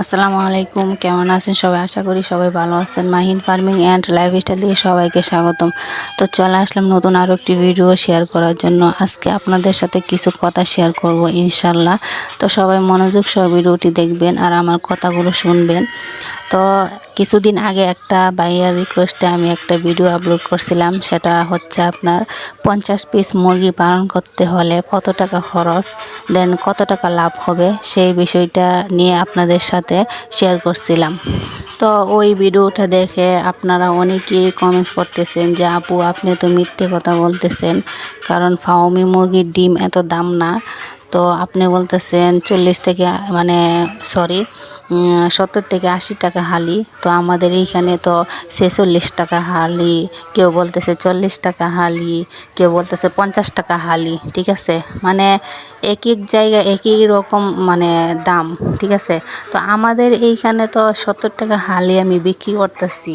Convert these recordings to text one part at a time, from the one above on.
আসসালামু আলাইকুম, কেমন আছেন সবাই? আশা করি সবাই ভালো আছেন। মাহিন ফার্মিং অ্যান্ড লাইফস্টাইল দিয়ে সবাইকে স্বাগতম। তো চলে আসলাম নতুন আরও একটি ভিডিও শেয়ার করার জন্য। আজকে আপনাদের সাথে কিছু কথা শেয়ার করব ইনশাল্লাহ তো সবাই মনোযোগ সহ ভিডিওটি দেখবেন আর আমার কথাগুলো শুনবেন। তো কিছুদিন আগে একটা বাইয়ার রিকোয়েস্টে আমি একটা ভিডিও আপলোড করছিলাম। সেটা হচ্ছে আপনার পঞ্চাশ পিস মুরগি পালন করতে হলে কত টাকা খরচ দেন কত টাকা লাভ হবে, সেই বিষয়টা নিয়ে আপনাদের সাথে শেয়ার করছিলাম। তো ওই ভিডিওটা দেখে আপনারা অনেকেই কমেন্টস করতেছেন যে, আপু, আপনি তো মিথ্যে কথা বলতেছেন। কারণ ফাউমি মুরগির ডিম এত দাম না। তো আপনি বলতেছেন চল্লিশ থেকে মানে সরি সত্তর থেকে আশি টাকা হালি। তো আমাদের এইখানে তো ছেচল্লিশ টাকা হালি। কেউ বলতেছে চল্লিশ টাকা হালি, কেউ বলতেছে পঞ্চাশ টাকা হালি, ঠিক আছে? মানে এক এক জায়গায় একই রকম মানে দাম, ঠিক আছে? তো আমাদের এইখানে তো সত্তর টাকা হালি আমি বিক্রি করতেছি।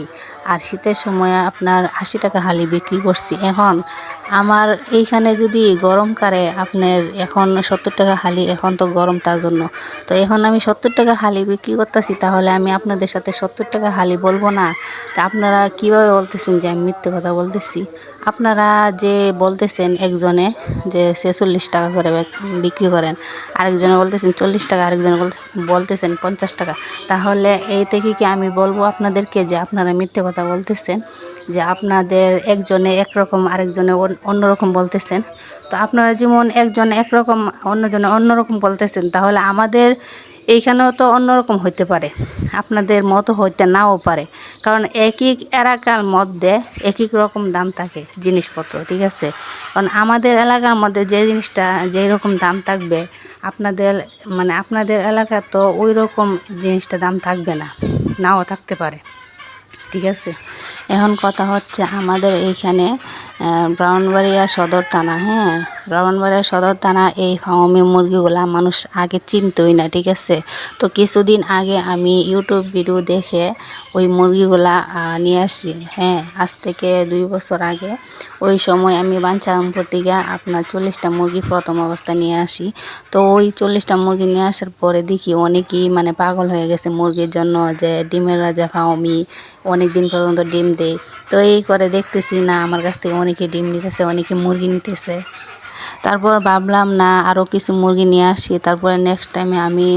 আর শীতের সময় আপনার আশি টাকা হালি বিক্রি করছি। এখন আমার এইখানে যদি গরমকালে আপনার এখন সত্তর টাকা হালি, এখন তো গরম তার জন্য। তো এখন আমি সত্তর টাকা হালি বিক্রি করতেছি, তাহলে আমি আপনাদের সাথে সত্তর টাকা হালি বলব না। তা আপনারা কীভাবে বলতেছেন যে আমি মিথ্যে কথা বলতেছি? আপনারা যে বলতেছেন একজনে যে ছেচল্লিশ টাকা করে বিক্রি করেন, আরেকজনে বলতেছেন চল্লিশ টাকা, আরেকজনে বলতেছেন পঞ্চাশ টাকা। তাহলে এই থেকে কি আমি বলব আপনাদেরকে যে আপনারা মিথ্যে কথা বলতেছেন? যে আপনাদের একজনে একরকম আরেকজনে অন্যরকম বলতেছেন। তো আপনারা যেমন একজন একরকম, অন্যজনে অন্যরকম বলতেছেন, তাহলে আমাদের এইখানেও তো অন্যরকম হইতে পারে। আপনাদের মতো হইতে নাও পারে। কারণ এক এক এলাকার মধ্যে এক এক রকম দাম থাকে জিনিসপত্র, ঠিক আছে? কারণ আমাদের এলাকার মধ্যে যে জিনিসটা, যেই রকম দাম থাকবে, আপনাদের মানে আপনাদের এলাকা তো ওই রকম জিনিসটা দাম থাকবে না, নাও থাকতে পারে, ঠিক আছে? এখন কথা হচ্ছে আমাদের এইখানে ব্রাউনবাড়িয়া সদর থানা হ্যাঁ? ব্রাহ্মণবাড়িয়া সদর থানা এই ফার্মি মুরগিগুলা মানুষ আগে চিনতই না, ঠিক আছে? তো কিছুদিন আগে আমি ইউটিউব ভিডিও দেখে ওই মুরগিগুলা নিয়ে আসি। হ্যাঁ আজ থেকে দুই বছর আগে। ওই সময় আমি বাঞ্ছারামপুর থেকে আপনার চল্লিশটা মুরগি প্রথম অবস্থা নিয়ে আসি। তো ওই চল্লিশটা মুরগি নিয়ে আসার পরে দেখি অনেকেই মানে পাগল হয়ে গেছে মুরগির জন্য যে ডিমের রাজা ফাওমি অনেক দিন পর্যন্ত ডিম দেয়। তো এই করে দেখতেছি না, আমার কাছ থেকে অনেকে ডিম নিতেছে, অনেকে মুরগি নিতেছে। তারপর ভাবলাম, না আরও কিছু মুরগি নিয়ে আসি। তারপরে নেক্সট টাইমে আমি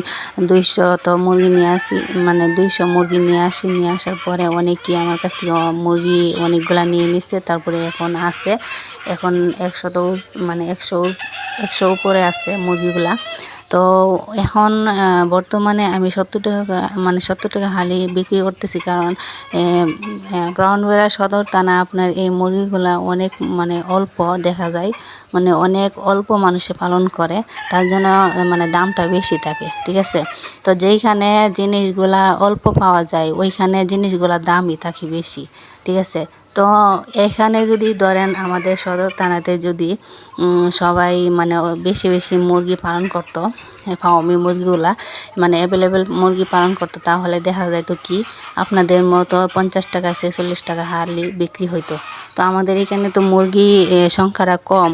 দুইশো তো মুরগি নিয়ে আসি মানে দুইশো মুরগি নিয়ে আসি। নিয়ে আসার পরে অনেকেই আমার কাছ থেকে মুরগি অনেকগুলা নিয়ে নিচ্ছে তারপরে এখন আছে, এখন একশো তো মানে একশো একশো উপরে আছে মুরগিগুলা। তো এখন বর্তমানে আমি সত্তর টাকা মানে সত্তর টাকা হালি বিক্রি করতেছি কারণ ব্রাউনবেড়া সদর থানা আপনার এই মুরগিগুলা অনেক মানে অল্প দেখা যায় মানে অনেক অল্প মানুষে পালন করে, তার জন্য মানে দামটা বেশি থাকে, ঠিক আছে? তো যেইখানে জিনিসগুলা অল্প পাওয়া যায়, ওইখানে জিনিসগুলা দামই থাকে বেশি। ঠিক আছে? তো এখানে যদি ধরেন আমাদের সদর থানাতে যদি সবাই মানে বেশি বেশি মুরগি পালন করতো ফার্মি মুরগিগুলা মানে অ্যাভেলেবেল মুরগি পালন করতো, তাহলে দেখা যাইতো কি, আপনাদের মতো পঞ্চাশ টাকা, ছেচল্লিশ টাকা হারলি বিক্রি হইতো। তো আমাদের এখানে তো মুরগি সংখ্যাটা কম,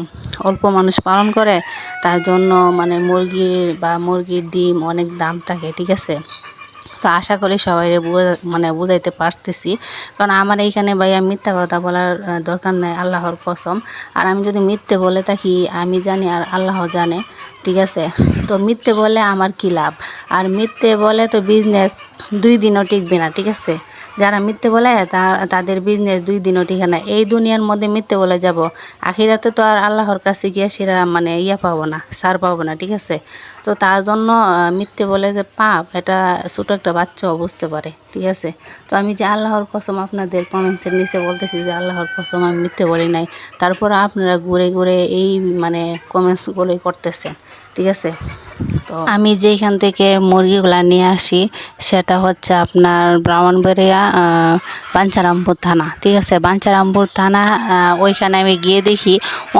অল্প মানুষ পালন করে, তার জন্য মানে মুরগির বা মুরগির ডিম অনেক দাম থাকে, ঠিক আছে? তো আশা করি সবাই মানে বুঝাইতে পারতেছি। কারণ আমার এইখানে ভাই, আমি মিথ্যা কথা বলার দরকার নাই, আল্লাহর কসম। আর আমি যদি মিথ্যে বলে থাকি, আমি জানি আর আল্লাহ জানে, ঠিক আছে? তো মিথ্যে বলে আমার কী লাভ? আর মিথ্যে বলে তো বিজনেস দুই দিনও টিকবে না, ঠিক আছে? যারা মিথ্যে বলে তাদের বিজনেস দুই দিনও টিকে না। এই দুনিয়ার মধ্যে মিথ্যে বলে যাব। আখিরাতে তো আর আল্লাহর কাছে গিয়ে সেরা মানে ইয়া পাবো না, সার পাবো না, ঠিক আছে? তো তার জন্য মিথ্যে বলে যে, পাপ, এটা ছোটো একটা বাচ্চাও বুঝতে পারে ঠিক আছে? তো আমি যে আল্লাহর কসম আপনাদের কমেন্টসের নিচে বলতেছি যে, আল্লাহর কসম, আমি মিথ্যে বলি নাই তারপর আপনারা ঘুরে ঘুরে এই মানে কমেন্টসগুলোই করতেছেন, ঠিক আছে? আমি যেখান থেকে মুরগিগুলা নিয়ে আসি, সেটা হচ্ছে আপনার ব্রাহ্মণবাড়িয়া বাঞ্চারামপুর থানা, ঠিক আছে? বাঞ্চারামপুর থানা ওইখানে আমি গিয়ে দেখি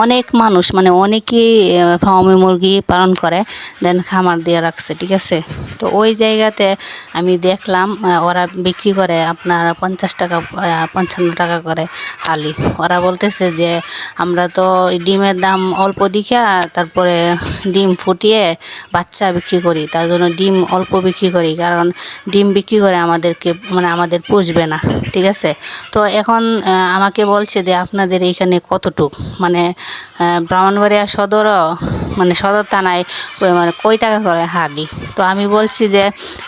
অনেক মানুষ মানে অনেকেই ফার্মি মুরগি পালন করে, দেন খামার দিয়ে রাখছে, ঠিক আছে? তো ওই জায়গাতে আমি দেখলাম ওরা বিক্রি করে আপনার পঞ্চাশ টাকা পঞ্চান্ন টাকা করে আলি ওরা বলতেছে যে, আমরা তো ডিমের দাম অল্প দিখা, তারপরে ডিম ফুটিয়ে বাচ্চা বিক্রি করি, তার জন্য ডিম অল্প বিক্রি করি, কারণ ডিম বিক্রি করে আমাদেরকে মানে আমাদের পুষবে না, ঠিক আছে? তো এখন আমাকে বলছে যে আপনাদের এইখানে কতটুক? মানে ব্রাহ্মণবাড়িয়া সদরও মানে সদর থানায় মানে কই টাকা করে হালি? তো আমি বলছি যে,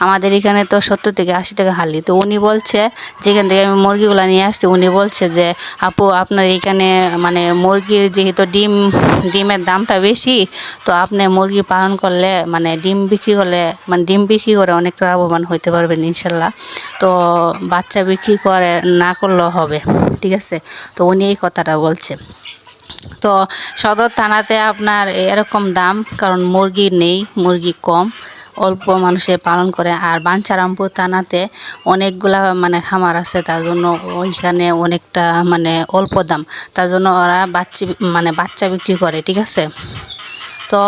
আমাদের এখানে তো সত্তর থেকে আশি টাকা হালি। তো উনি বলছে, যেখান থেকে আমি মুরগিগুলো নিয়ে আসছি, উনি বলছে যে, আপু, আপনার এখানে মানে মুরগির যেহেতু ডিম, ডিমের দামটা বেশি, তো আপনি মুরগি পালন করলে মানে ডিম বিক্রি করলে মানে ডিম বিক্রি করে অনেক লাভবান হইতে পারবেন ইনশাল্লাহ। তো বাচ্চা বিক্রি করে না করলেও হবে, ঠিক আছে? তো উনি এই কথাটা বলছে। তো সদর থানাতে আপনার এরকম দাম, কারণ মুরগি নেই, মুরগি কম, অল্প মানুষে পালন করে। আর বাঞ্ছারামপুর থানাতে অনেকগুলা মানে খামার আছে, তার জন্য ওইখানে অনেকটা মানে অল্প দাম। তার জন্য ওরা বাচ্চা মানে বাচ্চা বিক্রি করে, ঠিক আছে? তো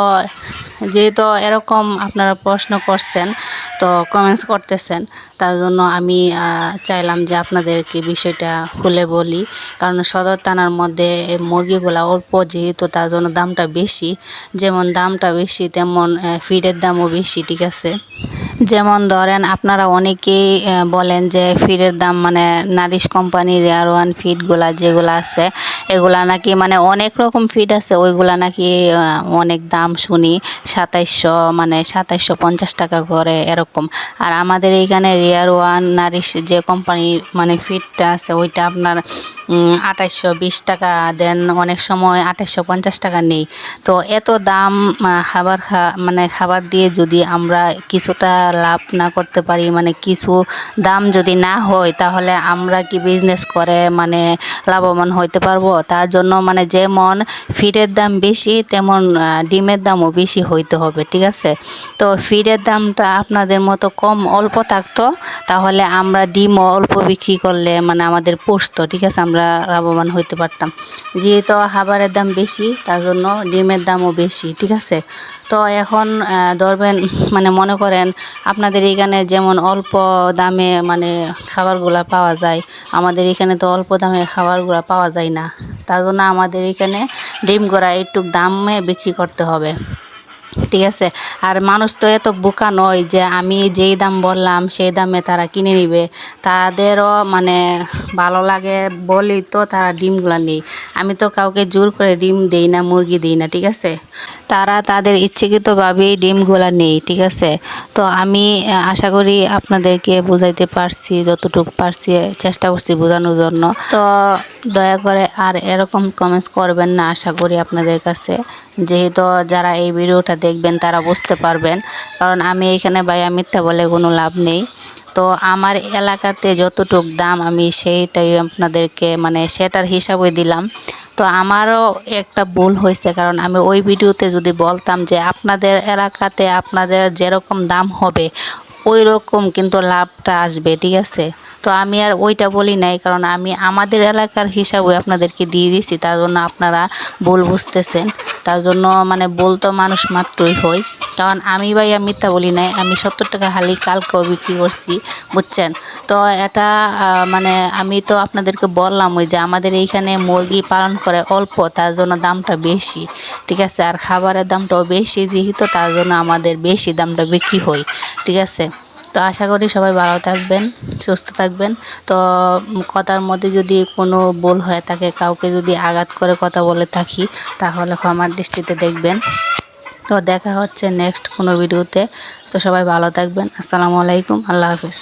যেহেতু এরকম আপনারা প্রশ্ন করছেন তো কমেন্টস করতেছেন, তার জন্য আমি চাইলাম যে আপনাদেরকে বিষয়টা খুলে বলি। কারণ সদর থানার মধ্যে মুরগিগুলা অল্প যেহেতু তার জন্য দামটা বেশি, যেমন দামটা বেশি তেমন ফিডের দামও বেশি, ঠিক আছে? যেমন ধরেন আপনারা অনেকেই বলেন যে ফিডের দাম মানে নারিশ কোম্পানির এয়ার ওয়ান ফিডগুলা যেগুলো আছে এগুলা নাকি মানে অনেক রকম ফিড আছে, ওইগুলা নাকি অনেক দাম শুনি, সাতাইশশো মানে সাতাইশশো পঞ্চাশ টাকা করে এরকম। আর আমাদের এইখানে রিয়ার ওয়ান নারিশ যে কোম্পানির মানে ফিডটা আছে, ওইটা আপনার আঠাইশশো বিশ টাকা দেন, অনেক সময় আঠাইশশো পঞ্চাশ টাকা নেই। তো এত দাম খাবার খা মানে খাবার দিয়ে যদি আমরা কিছুটা লাভ না করতে পারি মানে কিছু দাম যদি না হয়, তাহলে আমরা কি বিজনেস করে মানে লাভবান হইতে পারব। তার জন্য মানে যেমন ফিডের দাম বেশি, তেমন ডিমের দামও বেশি হইতে হবে, ঠিক আছে? তো ফিডের দামটা আপনাদের মতো কম অল্প থাকতো, তাহলে আমরা ডিমও অল্প বিক্রি করলে মানে আমাদের পুষতো, ঠিক আছে? আমরা লাভবান হইতে পারতাম। যেহেতু খাবারের দাম বেশি, তার জন্য ডিমের দামও বেশি, ঠিক আছে? তো এখন ধরবেন মানে মনে করেন আপনাদের এখানে যেমন অল্প দামে মানে খাবারগুলা পাওয়া যায়, আমাদের এখানে তো অল্প দামে খাবারগুলা পাওয়া যায় না। তার জন্য আমাদের এখানে ডিম গোড়া একটু দামে বিক্রি করতে হবে। ঠিক আছে? আর মানুষ তো এত বোকা নয় যে আমি যেই দাম বললাম, সেই দামে তারা কিনে নিবে। তাদেরও মানে ভালো লাগে বলি তো তারা ডিমগুলো নেই আমি তো কাউকে জোর করে ডিম দেই না, মুরগি দিই না, ঠিক আছে? তারা তাদের ইচ্ছাকৃতভাবেই ডিমগুলো নেই, ঠিক আছে? তো আমি আশা করি আপনাদেরকে বোঝাইতে পারছি, যতটুকু পারছি, চেষ্টা করছি বোঝানোর জন্য। তো দয়া করে আর এরকম কমেন্টস করবেন না, আশা করি আপনাদের কাছে। যেহেতু যারা এই ভিডিওটা দেখবেন, তারা বুঝতে পারবেন। কারণ আমি এখানে ভাইয়া মিথ্যা বলে কোনো লাভ নেই। তো আমার এলাকাতে যতটুক দাম, আমি সেইটাই আপনাদেরকে মানে সেটার হিসাবে দিলাম। তো আমারও একটা ভুল হয়েছে, কারণ আমি ওই ভিডিওতে যদি বলতাম যে আপনাদের এলাকাতে আপনাদের যেরকম দাম হবে ওই রকম কিন্তু লাভটা আসবে, ঠিক আছে? তো আমি আর ওইটা বলি নাই, কারণ আমি আমাদের এলাকার হিসাবে আপনাদেরকে দিয়ে দিছি, তার জন্য আপনারা ভুল বুঝতেছেন। তার জন্য মানে বলতো মানুষ মাত্রই হয়। কারণ আমি ভাইয়া মিথ্যা বলি নাই, আমি সত্তর টাকা হালি কালকেও বিক্রি করছি, বুঝছেন? তো এটা মানে আমি তো আপনাদেরকে বললাম ওই যে আমাদের এইখানে মুরগি পালন করে অল্প, তার জন্য দামটা বেশি, ঠিক আছে? আর খাবারের দামটাও বেশি, যেহেতু তার জন্য আমাদের বেশি দামটা বিক্রি হয়, ঠিক আছে? তো আশা করি সবাই ভালো থাকবেন, সুস্থ থাকবেন। তো কথার মধ্যে যদি কোনো ভুল হয়ে থাকে, কাউকে যদি আঘাত করে কথা বলে থাকি, তাহলে আমার দৃষ্টিতে দেখবেন। তো দেখা হচ্ছে নেক্সট কোনো ভিডিওতে তো সবাই ভালো থাকবেন। আসসালামু আলাইকুম। আল্লাহ হাফিজ।